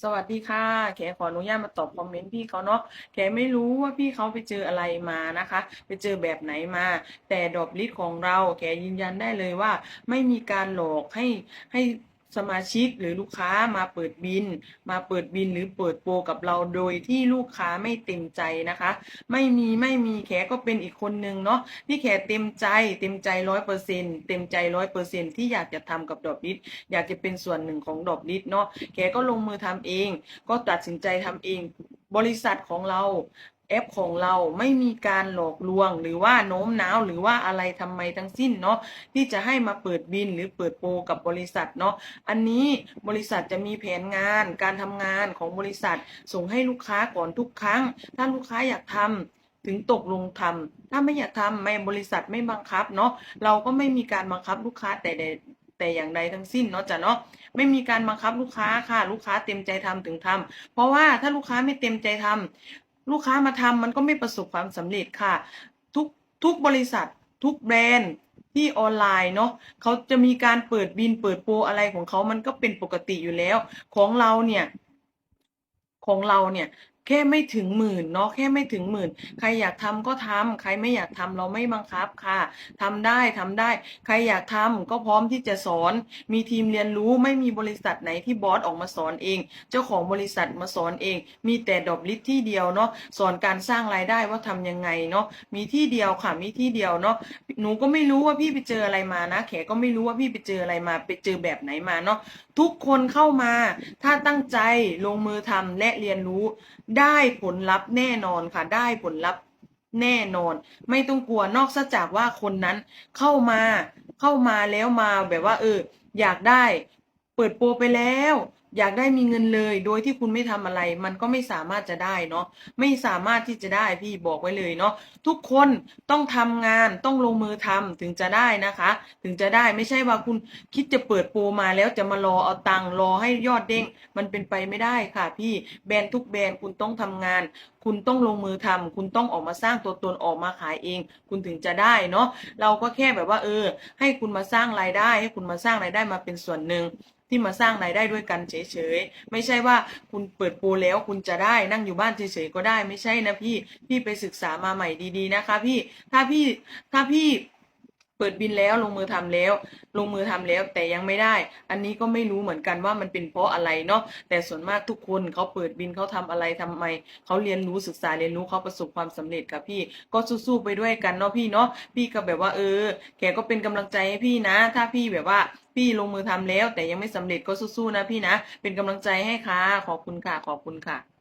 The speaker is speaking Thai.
สวัสดีค่ะ แขขออนุญาตมาตอบคอมเมนต์พี่เขาเนาะ แขไม่รู้ว่าพี่เขาไปเจออะไรมานะคะ ไปเจอแบบไหนมา แต่ดอกลิสของเรา แขยืนยันได้เลยว่า ไม่มีการหลอกให้ให้ สมาชิกหรือลูกค้ามาเปิดบิน มาเปิดบินหรือเปิดโปรกับเราโดยที่ลูกค้าไม่เต็มใจนะคะ ไม่มีไม่มีแขก็เป็นอีกคนนึงเนาะที่แขเต็มใจเต็มใจร้อยเปอร์เซ็นเต็มใจร้อยเปอร์เซ็นที่อยากจะทำกับดอกลิสอยากจะเป็นส่วนหนึ่งของดอกลิสเนาะแกก็ลงมือทำเอง ก็ตัดสินใจทำเองบริษัทของเรา แอปของเราไม่มีการหลอกลวงหรือว่าโน้มน้าวหรือว่าอะไรทำไมทั้งสิ้นเนาะที่จะให้มาเปิดบินหรือเปิดโปรกับบริษัทเนาะอันนี้บริษัทจะมีแผนงานการทำงานของบริษัท ส่งให้ลูกค้าก่อนทุกครั้ง ถ้าลูกค้าอยากทำถึงตกลงทำถ้าไม่อยากทำไม่บริษัทไม่บังคับเนาะเราก็ไม่มีการบังคับลูกค้าแต่ใดแต่อย่างใดทั้งสิ้นเนาะจ้ะเนาะไม่มีการบังคับลูกค้าค่ะ ลูกค้าเต็มใจทำถึงทำเพราะว่าถ้าลูกค้าไม่เต็มใจทำ ลูกค้ามาทำมันก็ไม่ประสบความสำเร็จค่ะ ทุกทุกบริษัททุกแบรนด์ที่ออนไลน์เนาะเขาจะมีการเปิดบินเปิดโปรอะไรของเขามันก็เป็นปกติอยู่แล้ว ของเราเนี่ย ของเราเนี่ย แค่ไม่ถึงหมื่นเนาะแค่ไม่ถึงหมื่น ใครอยากทำก็ทำใครไม่อยากทำเราไม่บังคับค่ะทำได้ทำได้ ใครอยากทำก็พร้อมที่จะสอน มีทีมเรียนรู้ไม่มีบริษัทไหนที่บอสออกมาสอนเอง เจ้าของบริษัทมาสอนเอง มีแต่ดอบลิทที่เดียวเนาะสอนการสร้างรายได้ว่าทำยังไงเนาะมีที่เดียวค่ะ มีที่เดียวเนาะหนูก็ไม่รู้ว่าพี่ไปเจออะไรมานะแขก็ไม่รู้ว่าพี่ไปเจออะไรมาไปเจอแบบไหนมาเนาะทุกคนเข้ามา ถ้าตั้งใจลงมือทำและเรียนรู้ได้ผลลัพธ์แน่นอนค่ะ ได้ผลลัพธ์แน่นอน ไม่ต้องกลัวนอกจากว่าคนนั้นเข้ามาเข้ามาแล้วมาแบบว่า เออ อยากได้ เปิดโปรไปแล้ว อยากได้มีเงินเลย โดยที่คุณไม่ทำอะไร มันก็ไม่สามารถจะได้เนาะไม่สามารถที่จะได้พี่บอกไว้เลยเนาะทุกคนต้องทำงานต้องลงมือทำถึงจะได้นะคะ ถึงจะได้ไม่ใช่ว่าคุณคิดจะเปิดโปรมาแล้วจะมารอเอาตังค์รอให้ยอดเด้ง มันเป็นไปไม่ได้ค่ะ พี่แบรนด์ทุกแบรนด์คุณต้องทำงาน คุณต้องลงมือทำคุณต้องออกมาสร้างตัวตนออกมาขายเอง คุณถึงจะได้เนาะเราก็แค่แบบว่า เออ ให้คุณมาสร้างรายได้ ให้คุณมาสร้างรายได้มาเป็นส่วนหนึ่ง ที่มาสร้างรายได้ด้วยกันเฉยๆไม่ใช่ว่าคุณเปิดโปรแล้วคุณจะได้นั่งอยู่บ้านเฉยๆก็ได้ไม่ใช่นะพี่พี่ไปศึกษามาใหม่ดีๆนะคะ พี่ถ้าพี่ถ้าพี่ เปิดบินแล้วลงมือทำแล้ว ลงมือทำแล้วแต่ยังไม่ได้ อันนี้ก็ไม่รู้เหมือนกันว่ามันเป็นเพราะอะไรเนาะแต่ส่วนมากทุกคนเขาเปิดบินเขาทำอะไรทำไมเขาเรียนรู้ศึกษาเรียนรู้เขาประสบความสำเร็จค่ะพี่ก็สู้ๆไปด้วยกันเนาะพี่เนาะพี่ก็แบบว่าเออ แกก็เป็นกำลังใจให้พี่นะ ถ้าพี่แบบว่าพี่ลงมือทำแล้ว แต่ยังไม่สำเร็จก็สู้ๆนะพี่นะ เป็นกำลังใจให้ค่ะขอบคุณค่ะขอบคุณค่ะ